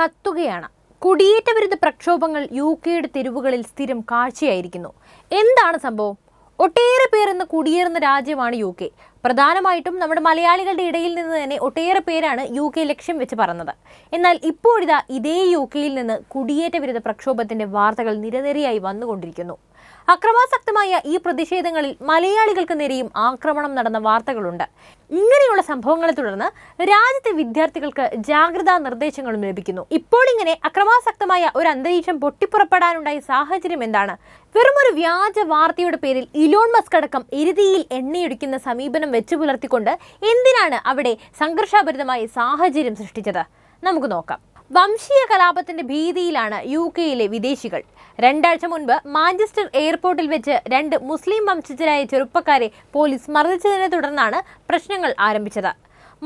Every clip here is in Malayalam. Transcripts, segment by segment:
കത്തുകയാണ്. കുടിയേറ്റ വിരുദ്ധ പ്രക്ഷോഭങ്ങൾ യു കെയുടെ തെരുവുകളിൽ സ്ഥിരം കാഴ്ചയായിരിക്കുന്നു. എന്താണ് സംഭവം? ഒട്ടേറെ പേർ ഇന്ന് കുടിയേറുന്ന രാജ്യമാണ് യു കെ. പ്രധാനമായിട്ടും നമ്മുടെ മലയാളികളുടെ ഇടയിൽ നിന്ന് തന്നെ ഒട്ടേറെ പേരാണ് യു കെ ലക്ഷ്യം വെച്ച് പറഞ്ഞത് എന്നാൽ ഇപ്പോഴിതാ ഇതേ യു കെയിൽ നിന്ന് കുടിയേറ്റ വിരുദ്ധ പ്രക്ഷോഭത്തിന്റെ വാർത്തകൾ നിരനിരയായി വന്നുകൊണ്ടിരിക്കുന്നു. അക്രമാസക്തമായ ഈ പ്രതിഷേധങ്ങളിൽ മലയാളികൾക്ക് നേരെയും ആക്രമണം നടന്ന വാർത്തകളുണ്ട്. ഇങ്ങനെയുള്ള സംഭവങ്ങളെ തുടർന്ന് രാജ്യത്തെ വിദ്യാർത്ഥികൾക്ക് ജാഗ്രതാ നിർദ്ദേശങ്ങളും ലഭിക്കുന്നു. ഇപ്പോൾ ഇങ്ങനെ അക്രമാസക്തമായ ഒരു അന്തരീക്ഷം പൊട്ടിപ്പുറപ്പെടാനുണ്ടായ സാഹചര്യം എന്താണ്? വെറുമൊരു വ്യാജ വാർത്തയുടെ പേരിൽ ഇലോൺ മസ്ക് അടക്കം എരുതിയിൽ എണ്ണയൊടിക്കുന്ന സമീപനം വെച്ചു പുലർത്തിക്കൊണ്ട് എന്തിനാണ് അവിടെ സംഘർഷാഭരിതമായ സാഹചര്യം സൃഷ്ടിച്ചത്? നമുക്ക് നോക്കാം. വംശീയ കലാപത്തിന്റെ ഭീതിയിലാണ് യു കെയിലെ വിദേശികൾ. രണ്ടാഴ്ച മുൻപ് മാഞ്ചസ്റ്റർ എയർപോർട്ടിൽ വെച്ച് രണ്ട് മുസ്ലിം വംശജരായ ചെറുപ്പക്കാരെ പോലീസ് മർദ്ദിച്ചതിനെ തുടർന്നാണ് പ്രശ്നങ്ങൾ ആരംഭിച്ചത്.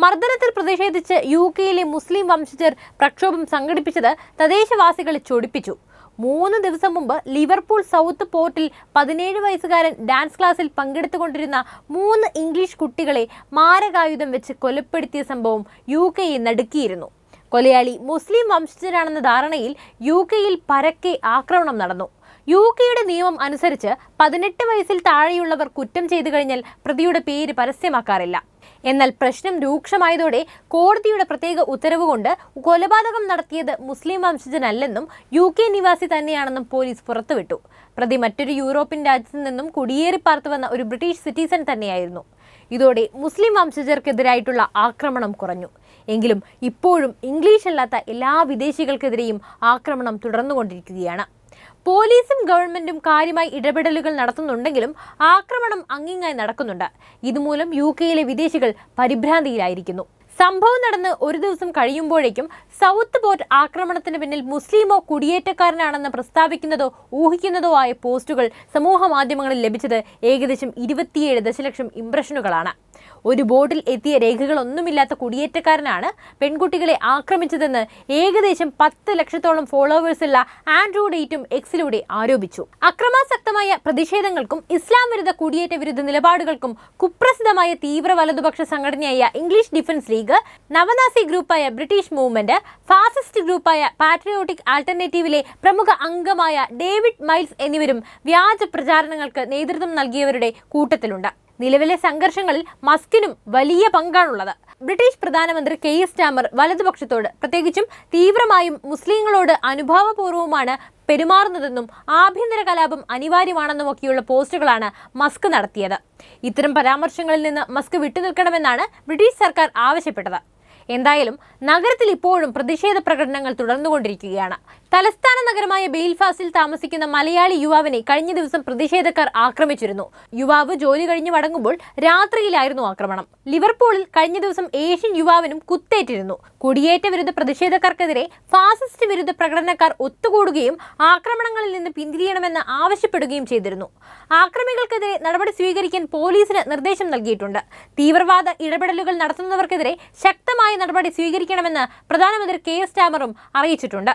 മർദ്ദനത്തിൽ പ്രതിഷേധിച്ച് യു കെയിലെ മുസ്ലിം വംശജർ പ്രക്ഷോഭം സംഘടിപ്പിച്ചത് തദ്ദേശവാസികളെ ചൊടിപ്പിച്ചു. മൂന്ന് ദിവസം മുമ്പ് ലിവർപൂൾ സൗത്ത് പോർട്ടിൽ പതിനേഴ് വയസ്സുകാരൻ ഡാൻസ് ക്ലാസ്സിൽ പങ്കെടുത്തുകൊണ്ടിരുന്ന മൂന്ന് ഇംഗ്ലീഷ് കുട്ടികളെ മാരകായുധം വെച്ച് കൊലപ്പെടുത്തിയ സംഭവം യു കെയെ നടുക്കിയിരുന്നു. കൊലയാളി മുസ്ലിം വംശജരാണെന്ന ധാരണയിൽ യു കെയിൽ പരക്കെ ആക്രമണം നടന്നു. യു കെയുടെ നിയമം അനുസരിച്ച് പതിനെട്ട് വയസ്സിൽ താഴെയുള്ളവർ കുറ്റം ചെയ്തു കഴിഞ്ഞാൽ പ്രതിയുടെ പേര് പരസ്യമാക്കാറില്ല. എന്നാൽ പ്രശ്നം രൂക്ഷമായതോടെ കോടതിയുടെ പ്രത്യേക ഉത്തരവ് കൊണ്ട് കൊലപാതകം നടത്തിയത് മുസ്ലിം വംശജനല്ലെന്നും യു കെ നിവാസി തന്നെയാണെന്നും പോലീസ് പുറത്തുവിട്ടു. പ്രതി മറ്റൊരു യൂറോപ്യൻ രാജ്യത്തു നിന്നും കുടിയേറി പാർത്തു വന്ന ഒരു ബ്രിട്ടീഷ് സിറ്റിസൺ തന്നെയായിരുന്നു. ഇതോടെ മുസ്ലിം വംശജർക്കെതിരായിട്ടുള്ള ആക്രമണം കുറഞ്ഞു. എങ്കിലും ഇപ്പോഴും ഇംഗ്ലീഷ് അല്ലാത്ത എല്ലാ വിദേശികൾക്കെതിരെയും ആക്രമണം തുടർന്നുകൊണ്ടിരിക്കുകയാണ്. പോലീസും ഗവൺമെന്റും കാര്യമായി ഇടപെടലുകൾ നടത്തുന്നുണ്ടെങ്കിലും ആക്രമണം അങ്ങിങ്ങായി നടക്കുന്നുണ്ട്. ഇതുമൂലം യു കെയിലെ വിദേശികൾ പരിഭ്രാന്തിയിലായിരിക്കുന്നു. സംഭവം നടന്ന് ഒരു ദിവസം കഴിയുമ്പോഴേക്കും സൗത്ത് പോർട്ട് ആക്രമണത്തിന് പിന്നിൽ മുസ്ലിമോ കുടിയേറ്റക്കാരനാണെന്ന് പ്രസ്താവിക്കുന്നതോ ഊഹിക്കുന്നതോ ആയ പോസ്റ്റുകൾ സമൂഹ മാധ്യമങ്ങളിൽ ലഭിച്ചത് ഏകദേശം ഇരുപത്തിയേഴ് ദശലക്ഷം ഇംപ്രഷനുകളാണ് ഒരു ബോട്ടിൽ എത്തിയ രേഖകളൊന്നുമില്ലാത്ത കുടിയേറ്റക്കാരനാണ് പെൺകുട്ടികളെ ആക്രമിച്ചതെന്ന് ഏകദേശം പത്ത് ലക്ഷത്തോളം ഫോളോവേഴ്സുള്ള ആൻഡ്രൂ ഡേറ്റും എക്സിലൂടെ ആരോപിച്ചു. അക്രമാസക്തമായ പ്രതിഷേധങ്ങൾക്കും ഇസ്ലാം വിരുദ്ധ കുടിയേറ്റ വിരുദ്ധ നിലപാടുകൾക്കും കുപ്രസിദ്ധമായ തീവ്ര വലതുപക്ഷ സംഘടനയായ ഇംഗ്ലീഷ് ഡിഫൻസ് ലീഗ് നവനാസി ഗ്രൂപ്പായ ബ്രിട്ടീഷ് മൂവ്മെന്റ് ഫാസിസ്റ്റ് ഗ്രൂപ്പായ പാട്രിയോട്ടിക് ആൾട്ടർനേറ്റീവിലെ പ്രമുഖ അംഗമായ ഡേവിഡ് മൈൽസ് എന്നിവരും വ്യാജ പ്രചാരണങ്ങൾക്ക് നേതൃത്വം നൽകിയവരുടെ കൂട്ടത്തിലുണ്ട്. നിലവിലെ സംഘർഷങ്ങളിൽ മസ്കിനും വലിയ പങ്കാണുള്ളത്. ബ്രിട്ടീഷ് പ്രധാനമന്ത്രി കെ എസ് സ്റ്റാമർ വലതുപക്ഷത്തോട് പ്രത്യേകിച്ചും തീവ്രമായും മുസ്ലിങ്ങളോട് അനുഭാവപൂർവമാണ് പെരുമാറുന്നതെന്നും ആഭ്യന്തര കലാപം അനിവാര്യമാണെന്നും ഒക്കെയുള്ള പോസ്റ്റുകളാണ് മസ്ക് നടത്തിയത്. ഇത്തരം പരാമർശങ്ങളിൽ നിന്ന് മസ്ക് വിട്ടുനിൽക്കണമെന്നാണ് ബ്രിട്ടീഷ് സർക്കാർ ആവശ്യപ്പെട്ടത്. എന്തായാലും നഗരത്തിൽ ഇപ്പോഴും പ്രതിഷേധ പ്രകടനങ്ങൾ തുടർന്നുകൊണ്ടിരിക്കുകയാണ്. തലസ്ഥാന നഗരമായ ബെയിൽഫാസിൽ താമസിക്കുന്ന മലയാളി യുവാവിനെ കഴിഞ്ഞ ദിവസം പ്രതിഷേധക്കാർ ആക്രമിച്ചിരുന്നു. യുവാവ് ജോലി കഴിഞ്ഞ് മടങ്ങുമ്പോൾ രാത്രിയിലായിരുന്നു ആക്രമണം. ലിവർപൂളിൽ കഴിഞ്ഞ ദിവസം ഏഷ്യൻ യുവാവിനും കുത്തേറ്റിരുന്നു. കുടിയേറ്റ വിരുദ്ധ പ്രതിഷേധക്കാർക്കെതിരെ ഫാസിസ്റ്റ് വിരുദ്ധ പ്രകടനക്കാർ ഒത്തുകൂടുകയും ആക്രമണങ്ങളിൽ നിന്ന് പിന്തിരിയണമെന്ന് ആവശ്യപ്പെടുകയും ചെയ്തിരുന്നു. ആക്രമികൾക്കെതിരെ നടപടി സ്വീകരിക്കാൻ പോലീസിന് നിർദ്ദേശം നൽകിയിട്ടുണ്ട്. തീവ്രവാദ ഇടപെടലുകൾ നടത്തുന്നവർക്കെതിരെ ശക്തമായ നടപടി സ്വീകരിക്കണമെന്ന് പ്രധാനമന്ത്രി കെ എസ് ടാമറും അറിയിച്ചിട്ടുണ്ട്.